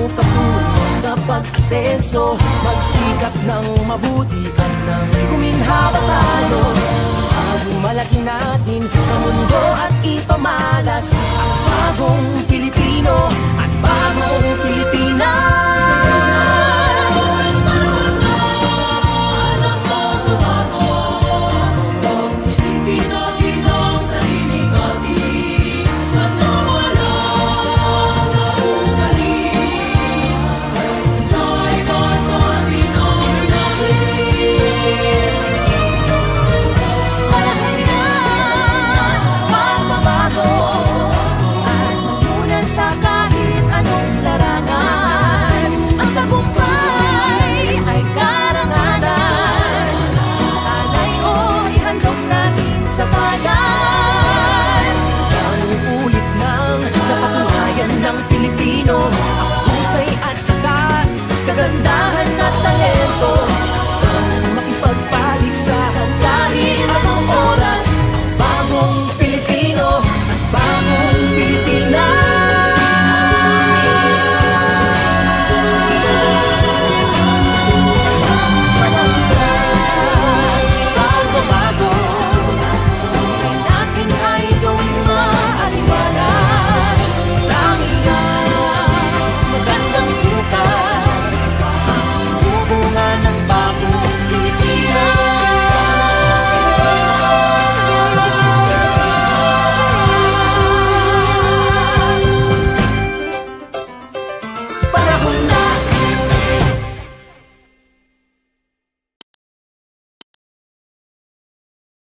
ko patungo sa pag-asenso. Magsikap ng mabuti at nang guminhawa tayo. Ang malaki natin sa mundo at ipamalas.